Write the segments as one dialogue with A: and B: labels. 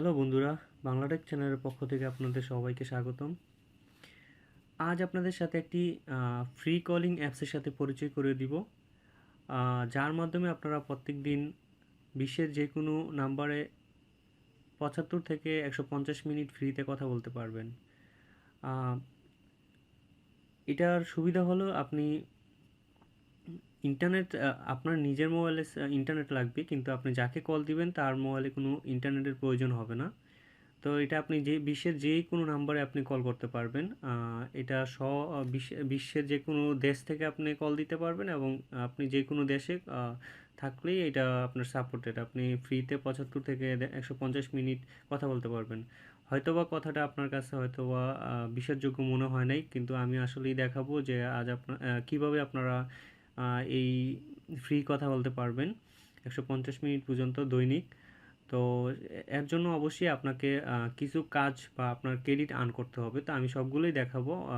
A: Hello বন্ধুরা, বাংলাটেক চ্যানেলের পক্ষ থেকে আপনাদের সবাইকে স্বাগতম। আজ আপনাদের সাথে একটি ফ্রি কলিং অ্যাপসের সাথে পরিচয় করে দিব। যার মাধ্যমে আপনারা প্রত্যেক দিন বিশ্বের যে কোনো নাম্বারে পঁচাত্তর থেকে একশো পঞ্চাশ মিনিট ফ্রিতে কথা বলতে পারবেন। এটার সুবিধা হলো আপনি ইন্টারনেট আপনার নিজের মোবাইলে ইন্টারনেট লাগবে, কিন্তু আপনি যাকে কল দিবেন, তার মোবাইলে কোনো ইন্টারনেটের প্রয়োজন হবে না। তো এটা আপনি যে, বিশ্বের যে কোনো নাম্বারে আপনি কল করতে পারবেন। এটা স বিশ্বে- বিশ্বের যে কোনো দেশ থেকে আপনি কল দিতে পারবেন এবং আপনি যে কোনো দেশে থাকলেই এটা আপনার সাপোর্টেড আপনি ফ্রিতে পঁচাত্তর থেকে একশো পঞ্চাশ মিনিট কথা বলতে পারবেন। হয়তোবা কথাটা আপনার কাছে হয়তোবা বিশ্বাসযোগ্য মনে হয় নাই, কিন্তু আমি আসলেই দেখাবো যে আজ আপনার কীভাবে আপনারা এই ফ্রি কথা বলতে পারবেন। একশো পঞ্চাশ মিনিট পর্যন্ত দৈনিক। তো এর জন্য অবশ্যই আপনাকে কিছু কাজ বা আপনার ক্রেডিট আর্ন করতে হবে। তো আমি সবগুলোই দেখাবো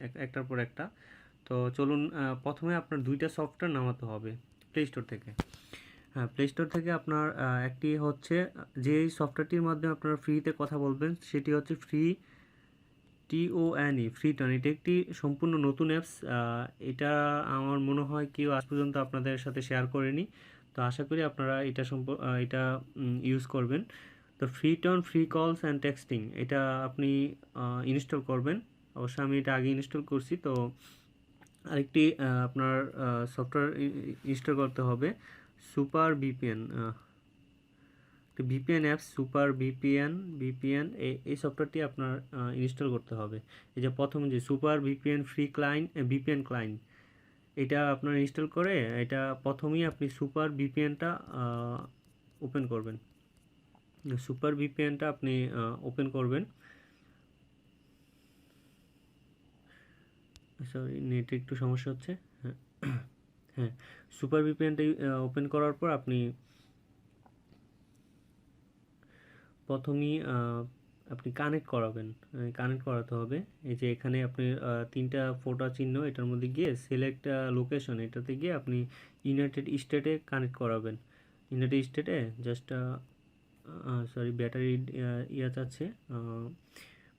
A: এক- একটার পর একটা। তো চলুন প্রথমে আপনার দুইটা সফটওয়্যার নামাতে হবে প্লে স্টোর থেকে। হ্যাঁ প্লে স্টোর থেকে আপনার একটি হচ্ছে যে সফটওয়্যারটির মাধ্যমে আপনারা ফ্রিতে কথা বলবেন, সেটি হচ্ছে ফ্রি টিওএনই ফ্রি টন এটা একটি সম্পূর্ণ নতুন অ্যাপস এটা আমার মনে হয় কেউ আজ পর্যন্ত আপনাদের সাথে শেয়ার করেনি। তো আশা করি আপনারা এটা সম্প এটা ইউজ করবেন। তো free tone free calls and texting এটা আপনি ইনস্টল করবেন। অবশ্য আমি এটা আগে ইনস্টল করছি, তো আরেকটি আপনার সফটওয়্যার ইনস্টল করতে হবে। Super VPN VPN apps super VPN VPN এই সফটওয়্যারটি আপনার ইনস্টল করতে হবে। এই যে প্রথম যে super VPN free client VPN client এটা আপনার ইনস্টল করে, এটা প্রথমেই আপনি সুপার ভিপিএনটা ওপেন করবেন। সুপার ভিপিএনটা আপনি ওপেন করবেন। সরি নেটে একটু সমস্যা হচ্ছে। হ্যাঁ হ্যাঁ। সুপার ভিপিএনটা ওপেন করার পর আপনি প্রথমেই আপনি কানেক্ট করাবেন। কানেক্ট করাতে হবে। এই যে এখানে আপনি তিনটা ফোটা চিহ্ন, এটার মধ্যে গিয়ে সিলেক্ট লোকেশন এটাতে গিয়ে আপনি ইউনাইটেড স্টেটে কানেক্ট করাবেন। ইউনাইটেড স্টেটে জাস্ট সরি ব্যাটারি ইয়া চাচ্ছে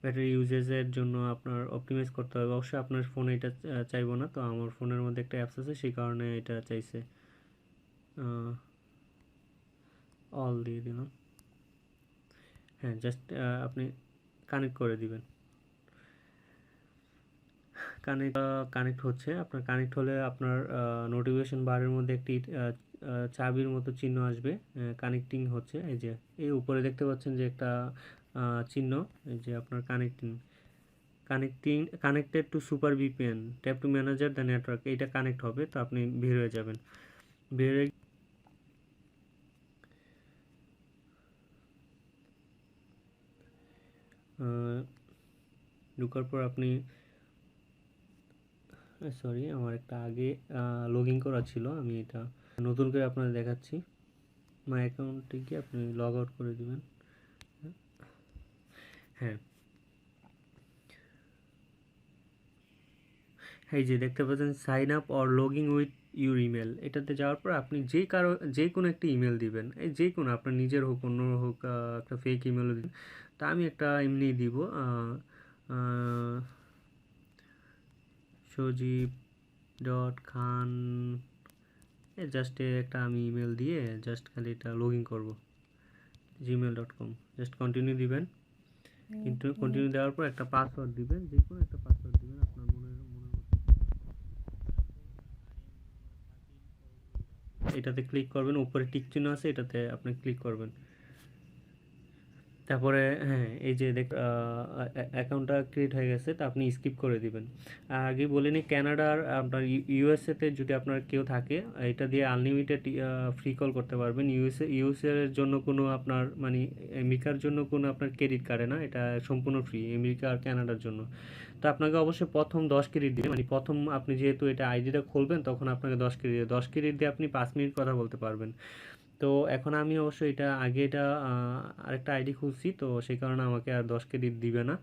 A: ব্যাটারি ইউজেসের জন্য আপনার অপটিমাইজ করতে হবে। অবশ্যই আপনার ফোনে এটা চাইব না। তো আমার ফোনের মধ্যে একটা অ্যাপস আছে, সেই কারণে এটা চাইছে। অল দিয়ে দিলাম। হ্যাঁ জাস্ট আপনি কানেক্ট করে দিবেন। কানেক্ট কানেক্ট হচ্ছে। আপনার কানেক্ট হলে আপনার নোটিফিকেশন বারের মধ্যে একটি চাবির মতো চিহ্ন আসবে। কানেক্টিং হচ্ছে। এই যে, এই উপরে দেখতে পাচ্ছেন যে একটা চিহ্ন। এই যে আপনার connecting connecting connected to super VPN tap to manager the network এইটা কানেক্ট হবে, তো আপনি বের হয়ে যাবেন। বের হয়ে ঢোকার পর আপনি সরি আমার একটা আগে লগ ইন করা ছিল, আমি এটা নতুন করে আপনাদের দেখাচ্ছি। মাই অ্যাকাউন্টে গিয়ে আপনি লগ আউট করে দিবেন। হ্যাঁ। এই যে দেখতে পাচ্ছেন sign up or logging with your email এটাতে যাওয়ার পর আপনি যে কারও, যে কোনো একটা ইমেল দিবেন। এই যে কোনো, আপনার নিজের হোক অন্য হোক একটা ফেক ইমেলও দিন তা আমি একটা এমনি দিব সজীব ডট খান জাস্ট একটা আমি ইমেল দিয়ে জাস্ট খালি এটা লগ ইন করব Gmail dot com just continue দিবেন। কিন্তু কন্টিনিউ দেওয়ার পর একটা পাসওয়ার্ড দিবেন যে কোনো একটা পাসওয়ার্ড দিবেন আপনার মনে মনে এটাতে ক্লিক করবেন উপরে টিক চিহ্ন আছে এটাতে আপনি ক্লিক করবেন। তারপরে হ্যাঁ এই যে দেখ অ্যাকাউন্টটা ক্রিয়েট হয়ে গেছে, তা আপনি স্কিপ করে দিবেন। আর আগে বলে নিই ক্যানাডার আপনার ইউএসএতে যদি আপনার কেউ থাকে, এটা দিয়ে আনলিমিটেড ফ্রি কল করতে পারবেন। ইউএসএ ইউএসএ এর জন্য কোনো আপনার মানে আমেরিকার জন্য কোনো আপনার ক্রেডিট কার্ডে না, এটা সম্পূর্ণ ফ্রি আমেরিকা আর ক্যানাডার জন্য। তো আপনাকে অবশ্যই প্রথম দশ ক্রেডিট দিবে মানে প্রথম আপনি যেহেতু এটা আইডিটা খুলবেন, তখন আপনাকে দশ ক্রেডিট দশ ক্রেডিট দিয়ে আপনি পাঁচ মিনিট কথা বলতে পারবেন। তো এখন আমি অবশ্য এটা, আগে এটা আরেকটা আইডি খুলছি তো সেই কারণে আমাকে আর দশ ক্রেডিট দিবে না।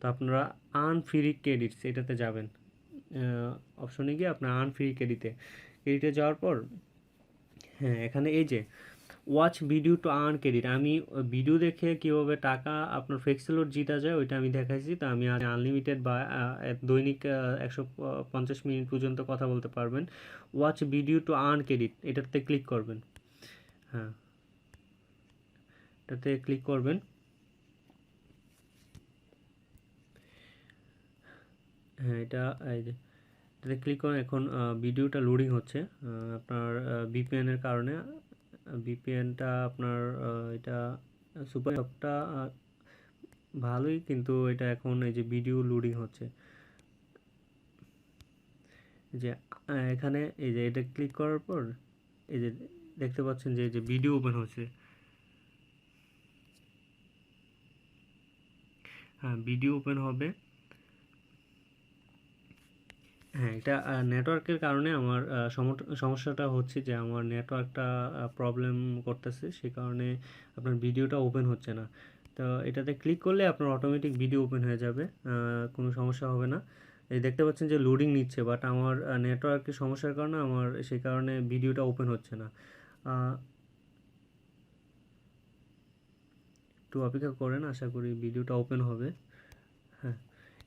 A: তো আপনারা আর্ন ফ্রি ক্রেডিটস এটাতে যাবেন। অপশনে গিয়ে আপনার আর্ন ফ্রি ক্রেডিটে ক্রেডিটে যাওয়ার পর হ্যাঁ এখানে এই যে watch video to earn credit আমি ভিডিও দেখে কীভাবে টাকা আপনার ফ্লেক্সিলোড জিতা যায়, ওইটা আমি দেখাইছি। তো আমি আনলিমিটেড বা দৈনিক একশো পঞ্চাশ মিনিট পর্যন্ত কথা বলতে পারবেন। Watch video to earn credit এটাতে ক্লিক করবেন। হ্যাঁ। এটাতে ক্লিক করবেন। হ্যাঁ এটা, এই যে, এটাতে ক্লিক করুন, এখন ভিডিওটা লোডিং হচ্ছে। আপনার ভিপিএন এর কারণে বিপিএনটা আপনার এটা সুপার সবটা ভালোই, কিন্তু এটা এখন এই যে ভিডিও লোডিং হচ্ছে। যে এখানে, এই যে, এটা ক্লিক করার পর, এই যে দেখতে পাচ্ছেন যে যে ভিডিও ওপেন হচ্ছে হ্যাঁ ভিডিও ওপেন হবে। হ্যাঁ এটা নেটওয়ার্কের কারণে আমার সমস্যাটা হচ্ছে যে, আমার নেটওয়ার্কটা প্রবলেম করতেছে। সে কারণে আপনার ভিডিওটা ওপেন হচ্ছে না। তো এটাতে ক্লিক করলে আপনার অটোমেটিক ভিডিও ওপেন হয়ে যাবে। কোনো সমস্যা হবে না। এই দেখতে পাচ্ছেন যে লোডিং নিচ্ছে বাট আমার নেটওয়ার্কের সমস্যার কারণে আমার সেই কারণে ভিডিওটা ওপেন হচ্ছে না। একটু অপেক্ষা করেন, আশা করি ভিডিওটা ওপেন হবে। হ্যাঁ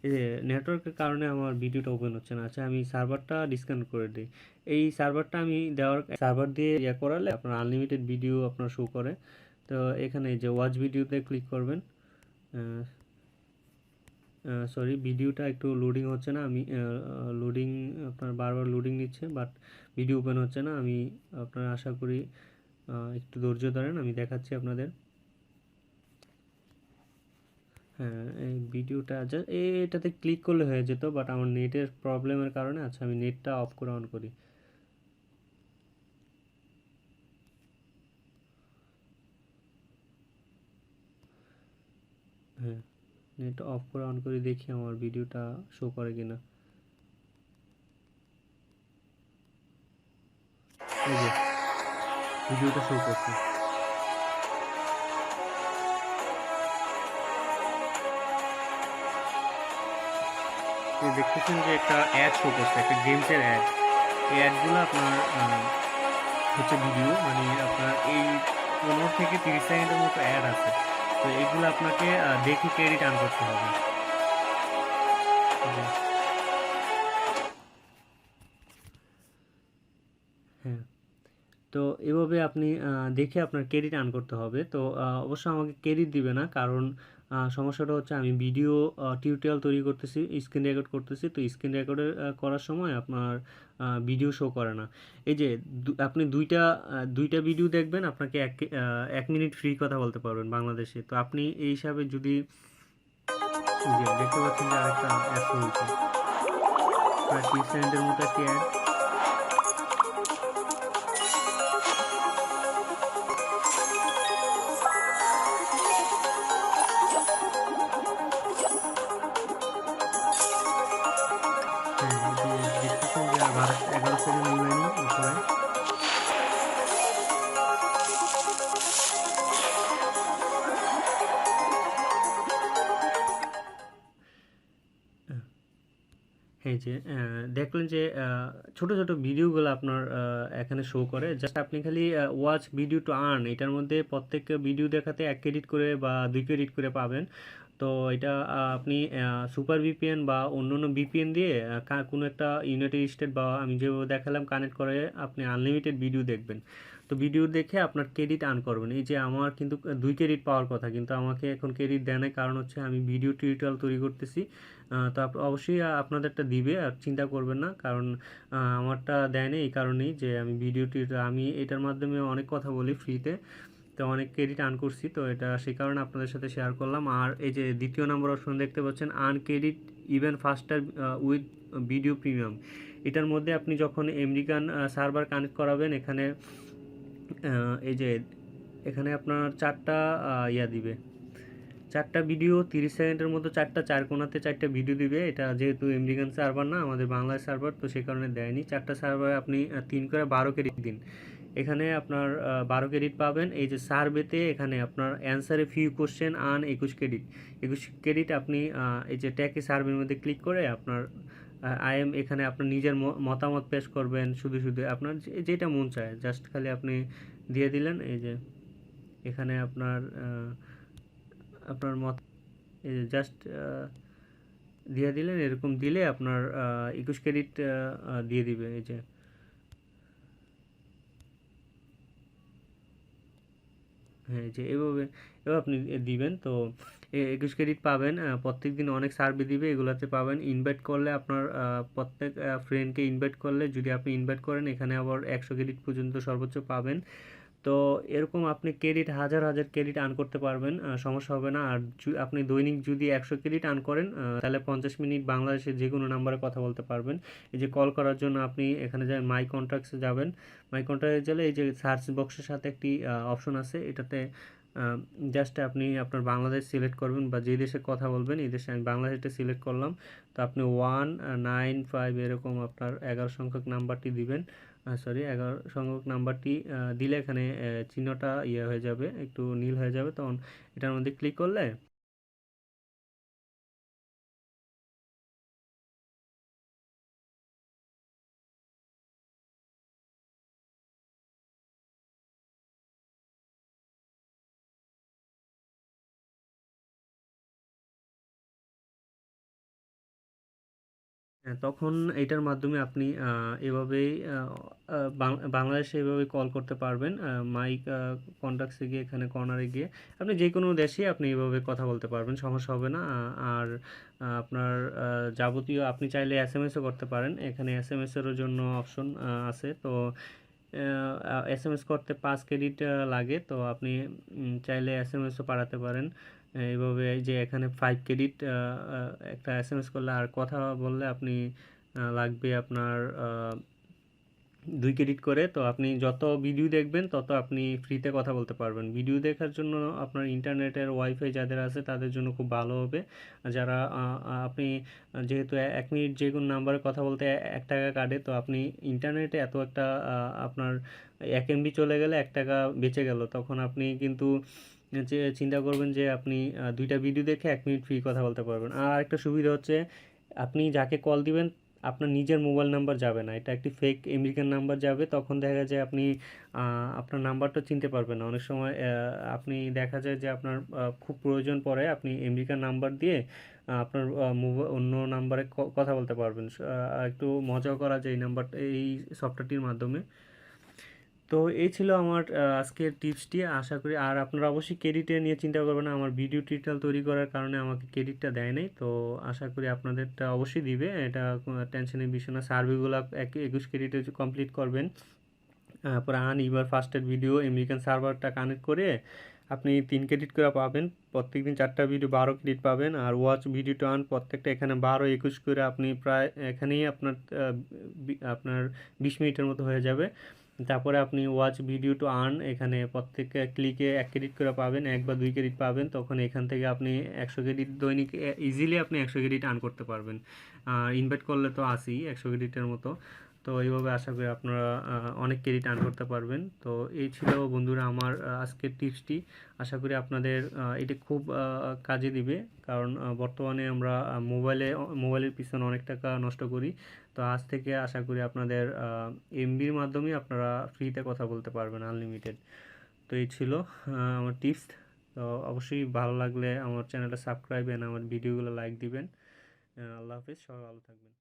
A: এই নেটওয়ার্কের কারণে আমার ভিডিওটা ওপেন হচ্ছে না। আচ্ছা আমি সার্ভারটা ডিসকানেক্ট করে দিই। এই সার্ভারটা আমি দেওয়ার সার্ভার দিয়ে ইয়ে করালে আপনার আনলিমিটেড ভিডিও আপনার শো করে। তো এখানে যে ওয়াচ ভিডিওতে ক্লিক করবেন। সরি ভিডিওটা একটু লোডিং হচ্ছে না, আমি লোডিং আপনার বারবার লোডিং নিচ্ছে বাট ভিডিও ওপেন হচ্ছে না, আমি আপনার আশা করি একটু ধৈর্য ধরেন, আমি দেখাচ্ছি আপনাদের। হ্যাঁ এই ভিডিওটা যা এটাতে ক্লিক করলে হয়ে যেত বাট আমার নেটের প্রবলেমের কারণে আচ্ছা আমি নেটটা অফ করে অন করি হ্যাঁ নেট অফ করে অন করে দেখি আমার ভিডিওটা শো করে কিনা। ভিডিওটা শো করছে। দেখতেছেন যে একটা অ্যাড শো করছে, একটা গেমসের অ্যাড এই অ্যাডগুলো আপনার হচ্ছে ভিডিও মানে আপনার এই পনেরো থেকে তিরিশ সেকেন্ডের মতো অ্যাড আছে। তো এইগুলো আপনাকে দেখে ক্রেডিট আর্ন করতে হবে। হ্যাঁ তো এভাবে আপনি দেখে আপনার ক্রেডিট আর্ন করতে হবে তো অবশ্য আমাকে ক্রেডিট দিবে না, কারণ সমস্যাটা হচ্ছে আমি ভিডিও টিউটোরিয়াল তৈরি করতেছি স্ক্রিন রেকর্ড করতেছি, তো স্ক্রিন রেকর্ডের করার সময় আপনার ভিডিও শো করে না। এই যে আপনি দুইটা দুইটা ভিডিও দেখবেন, আপনাকে এক এক মিনিট ফ্রি কথা বলতে পারবেন বাংলাদেশে। তো আপনি এই হিসাবে যদি দেখতে পাচ্ছেন যে আরেকটা প্রায় সেকেন্ডের মতো একটি অ্যাড সেকেন্ড উপরে। এই যে দেখলেন যে ছোট ছোট ভিডিওগুলো আপনার এখানে শো করে। জাস্ট আপনি খালি ওয়াচ ভিডিও টু আর্ন এটার মধ্যে প্রত্যেক ভিডিও দেখাতে এক ক্রেডিট করে বা দুই ক্রেডিট করে পাবেন। তো এটা আপনি সুপার ভিপিএন বা অন্য অন্য ভিপিএন দিয়ে কোনো একটা ইউনাইটেড স্টেট বা আমি যেভাবে দেখালাম কানেক্ট করে, আপনি আনলিমিটেড ভিডিও দেখবেন। তো ভিডিও দেখে আপনার ক্রেডিট আর্ন করবেন। এই যে আমার কিন্তু দুই ক্রেডিট পাওয়ার কথা, কিন্তু আমাকে এখন ক্রেডিট দেয় না কারণ হচ্ছে আমি ভিডিও টিউটোরিয়াল তৈরি করতেছি। তো অবশ্যই আপনাদেরটা দিবে, আর চিন্তা করবেন না। কারণ আমারটা দেয় না এই কারণেই যে আমি ভিডিও টিউটোরিয়াল আমি এটার মাধ্যমে অনেক কথা বলি ফ্রিতে তো অনেক ক্রেডিট আর্ন করছি, তো এটা সেই কারণে আপনাদের সাথে শেয়ার করলাম। আর এই যে দ্বিতীয় নম্বর অপশন দেখতে পাচ্ছেন earn credit even faster with video premium এটার মধ্যে আপনি যখন আমেরিকান সার্ভার কানেক্ট করাবেন, এখানে এই যে এখানে আপনার চারটা ইয়া দিবে। চারটা ভিডিও তিরিশ সেকেন্ডের মতো চারটা, চার কোণাতে চারটা ভিডিও দিবে। এটা যেহেতু আমেরিকান সার্ভার না, আমাদের বাংলার সার্ভার তো সেই কারণে দেয়নি। চারটা সার্ভারে আপনি তিন করে বারো ক্রেডিট দিন। এখানে আপনার বারো ক্রেডিট পাবেন। এই যে সার্ভেতে এখানে আপনার অ্যান্সারে ফিউ কোশ্চেন আন একুশ ক্রেডিট একুশ ক্রেডিট আপনি এই যে ট্যাকে সার্ভের মধ্যে ক্লিক করে আপনার আই এম এখানে আপনার নিজের মতামত পেশ করবেন, শুধু শুধু আপনার যেটা মন চায়। জাস্ট খালি আপনি দিয়ে দিলেন, এই যে এখানে আপনার আপনার মত, এই যে জাস্ট দিয়ে দিলেন। এরকম দিলে আপনার একুশ ক্রেডিট দিয়ে দিবে, এই যে। হ্যাঁ যে এভাবে এবার আপনি দিবেন। তো একুশ ক্রেডিট পাবেন। প্রত্যেক দিন অনেক সার্ভে দিবে। এগুলোতে পাবেন। ইনভাইট করলে আপনার প্রত্যেক ফ্রেন্ডকে ইনভাইট করলে যদি আপনি ইনভাইট করেন, এখানে আবার একশো ক্রেডিট পর্যন্ত সর্বোচ্চ পাবেন। তো এরকম আপনি ক্রেডিট হাজার হাজার ক্রেডিট আর্ন করতে পারবেন সমস্যা হবে না। আর আপনি দৈনিক যদি একশো ক্রেডিট আর্ন করেন তাহলে পঞ্চাশ মিনিট বাংলাদেশের যে কোনো নাম্বারে কথা বলতে পারবেন। এই যে কল করার জন্য আপনি এখানে যাবেন মাই কন্ট্রাক্টসে যাবেন মাই কন্ট্রাক্টে গেলে এই যে সার্চ বক্সের সাথে একটি অপশন আছে। এটাতে জাস্ট আপনি আপনার বাংলাদেশ সিলেক্ট করবেন বা যে দেশে কথা বলবেন, এই দেশে আমি বাংলাদেশটা সিলেক্ট করলাম। তো আপনি ওয়ান নাইন ফাইভ এরকম আপনার এগারো সংখ্যক নাম্বারটি দিবেন। সরি এগারো সংখ্যক নাম্বারটি দিলে এখানে চিহ্নটা ইয়ে হয়ে যাবে, একটু নীল হয়ে যাবে। তখন এটার মধ্যে ক্লিক করলে তখন এটার মাধ্যমে আপনি এভাবেই বাংলাদেশে এভাবে কল করতে পারবেন মাইক কন্ট্যাক্টসে গিয়ে, এখানে কর্নারে গিয়ে, আপনি যে কোনো দেশে আপনি এভাবে কথা বলতে পারবেন, সমস্যা হবে না আর আপনার যাবতীয়, আপনি চাইলে এস এম এসও করতে পারেন, এখানে এস এম এসেরও জন্য অপশন আছে, তো এস এম এস করতে পাঁচ ক্রেডিট লাগে, তো আপনি চাইলে এস এম এসও পাঠাতে পারেন এইভাবে এই যে এখানে ফাইভ ক্রেডিট একটা এস এম এস করলে আর কথা বললে আপনি লাগবে আপনার দুই ক্রেডিট করে, তো আপনি যত ভিডিও দেখবেন, তত আপনি ফ্রিতে কথা বলতে পারবেন। ভিডিও দেখার জন্য আপনার ইন্টারনেটের ওয়াইফাই যাদের আছে, তাদের জন্য খুব ভালো হবে। যারা আপনি যেহেতু এক মিনিট যে কোনো নাম্বারে কথা বলতে এক টাকা কাটে, তো আপনি ইন্টারনেটে এত একটা আপনার এক এমবি চলে গেলে এক টাকা বেঁচে গেল। তখন আপনি কিন্তু যে, চিন্তা করবেন যে, আপনি দুইটা ভিডিও দেখে এক মিনিট ফ্রি কথা বলতে পারবেন। আর একটা সুবিধা হচ্ছে, আপনি যাকে কল দিবেন আপনার নিজের মোবাইল নাম্বার যাবে না। এটা একটি ফেক আমেরিকান নাম্বার যাবে, তখন দেখা যায় আপনি আপনার নাম্বারটা চিনতে পারবেন না। অনেক সময় আপনি দেখা যায় যে আপনার খুব প্রয়োজন পড়ে, আপনি আমেরিকান নাম্বার দিয়ে আপনার অন্য নাম্বারে কথা বলতে পারবেন। একটু মজাও করা যায় এই নাম্বারটা এই সফটওয়্যারটির মাধ্যমে। তো এই ছিল আমার আজকের টিপসটি। আশা করি আর আপনারা অবশ্যই ক্রেডিটে নিয়ে চিন্তা করবেন না, আমার ভিডিও টিউটোরিয়াল তৈরি করার কারণে আমাকে ক্রেডিটটা দেয় নাই। তো আশা করি আপনাদেরটা অবশ্যই দিবে। এটা টেনশনের বিষয় না। সার্ভেগুলো এক, একুশ ক্রেডিটে কমপ্লিট করবেন। তারপরে আন এবার ফার্স্টের ভিডিও আমেরিকান সার্ভারটা কানেক্ট করে আপনি তিন ক্রেডিট করে পাবেন। প্রত্যেক দিন চারটা ভিডিও বারো ক্রেডিট পাবেন। আর ওয়াচ ভিডিও টু আন প্রত্যেকটা এখানে বারো, একুশ করে আপনি প্রায় এখানেই আপনার আপনার বিশ মিনিটের মতো হয়ে যাবে। তারপরে আপনি ওয়াচ ভিডিও টু আর্ন এখানে প্রত্যেক ক্লিকে এক ক্রেডিট করে পাবেন, এক বা দুই ক্রেডিট পাবেন, তখন এখান থেকে আপনি একশো ক্রেডিট দৈনিক ইজিলি আপনি একশো ক্রেডিট আর্ন করতে পারবেন। ইনভাইট করলে তো আসি একশো ক্রেডিটের মতো। তো এইভাবে আশা করি আপনারা আহ, অনেক ক্রেডিট আর্ন করতে পারবেন। তো এই ছিল বন্ধুরা আমার আজকের টিপসটি আশা করি আপনাদের এটি খুব কাজে দিবে। কারণ বর্তমানে আমরা মোবাইলে মোবাইলের পিছনে অনেক টাকা নষ্ট করি। তো আজ থেকে আশা করি আপনাদের এমবির মাধ্যমে আপনারা ফ্রিতে কথা বলতে পারবেন আনলিমিটেড তো এই ছিল আমার টিপস তো অবশ্যই ভালো লাগলে আমার চ্যানেলটা সাবস্ক্রাইব এন্ড আমার ভিডিওগুলো লাইক দিবেন। আল্লাহ হাফিজ সবাই ভালো থাকবেন।